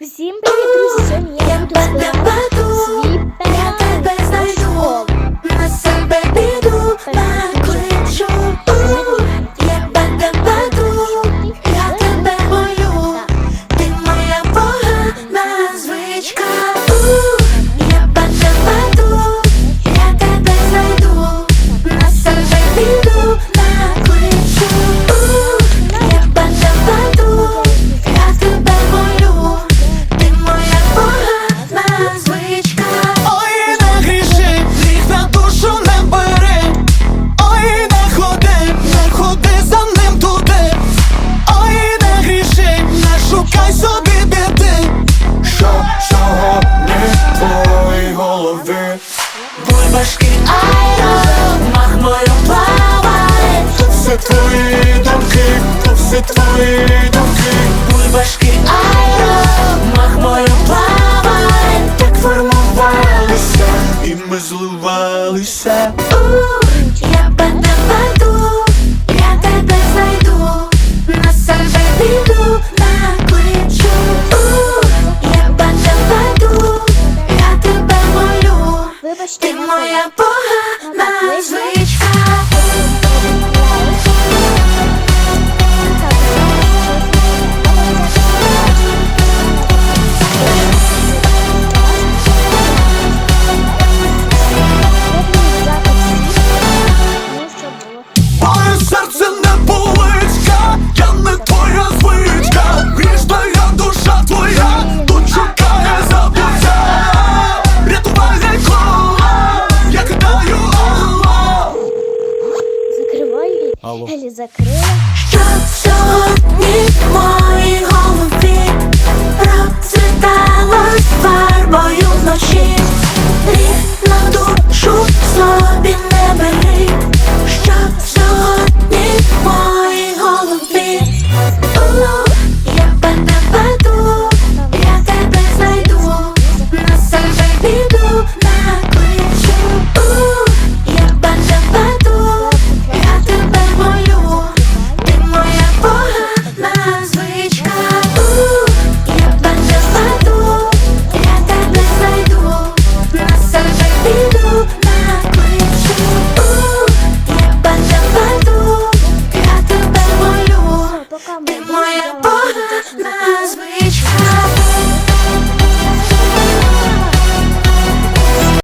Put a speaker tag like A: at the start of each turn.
A: Всім привіт, друзі! Сьогодні я буду
B: твої думки, то твої думки.
C: Бульбашки айро, махмою плаває
B: Так формувалися, і ми зливалися.
C: Я тебе веду, я тебе знайду На себе піду, накличу Я тебе веду, я тебе молю Ти моя Алло. закрыла. закрила.